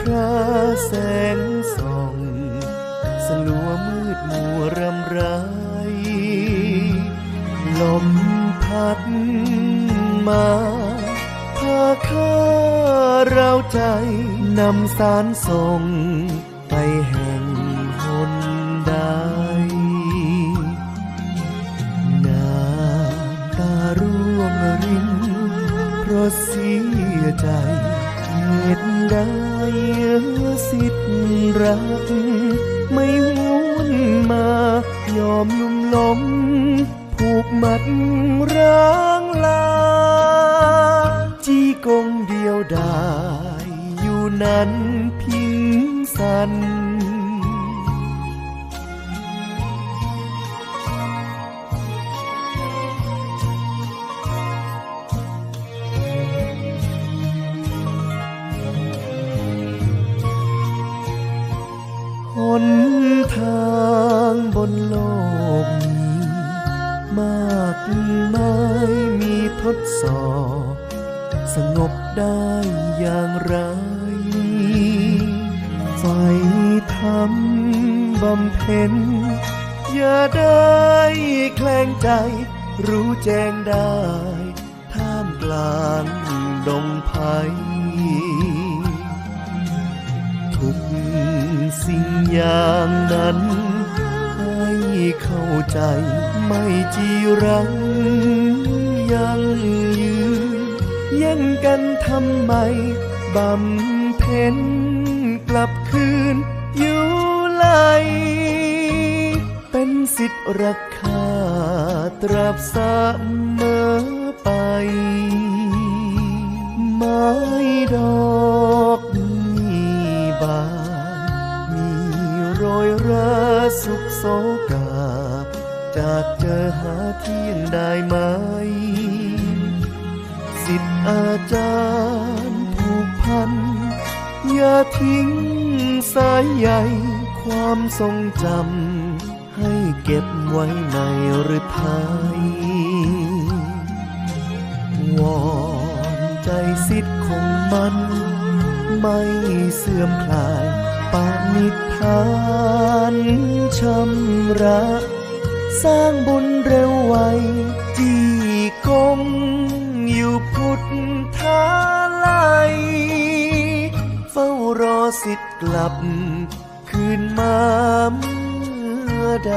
พระแสงส่อง สลัวมืดมัวรำไรลมพัดมาพาข้าเราใจนำสารส่ง ไปแห่งหนใดน้ำตาร่วงรินเพราะเสียใจ ตุใดสิทธิ์รัก ไม่หวนมายอมลุ่มหลมผูกมัดร้างลา จีกงเดียวดายอยู่นั้นพิงสัน ดสอบ สงบได้อย่างไร ไฟทำบำเพ็ญ อย่าได้แคลงใจ รู้แจ้งได้ ท่ามกลางดงไผ่ทุกสิ่งอย่างนั้นให้เข้าใจไม่จีรัง ยังยืนแย่งกันทำไมบำเพ็ญกลับคืนอยู่ไหลเป็นสิทธิ์รักค่าตราบเสมอไปไม้ดอกมีบานมีโรยราสุขโศกา จากเจอหาเที่ยงได้ไหม สิทธิ์อาจารย์ผูกพัน อย่าทิ้งสายใยความทรงจำ ให้เก็บไว้ในฤทัยวอนใจสิทธิ์ของมัน ไม่เสื่อมคลายปานิทานชำระ สร้างบุญเร็วไวจีกงอยู่พุทธาลัย เฝ้ารอสิทธิ์กลับ คืนมาเมื่อใด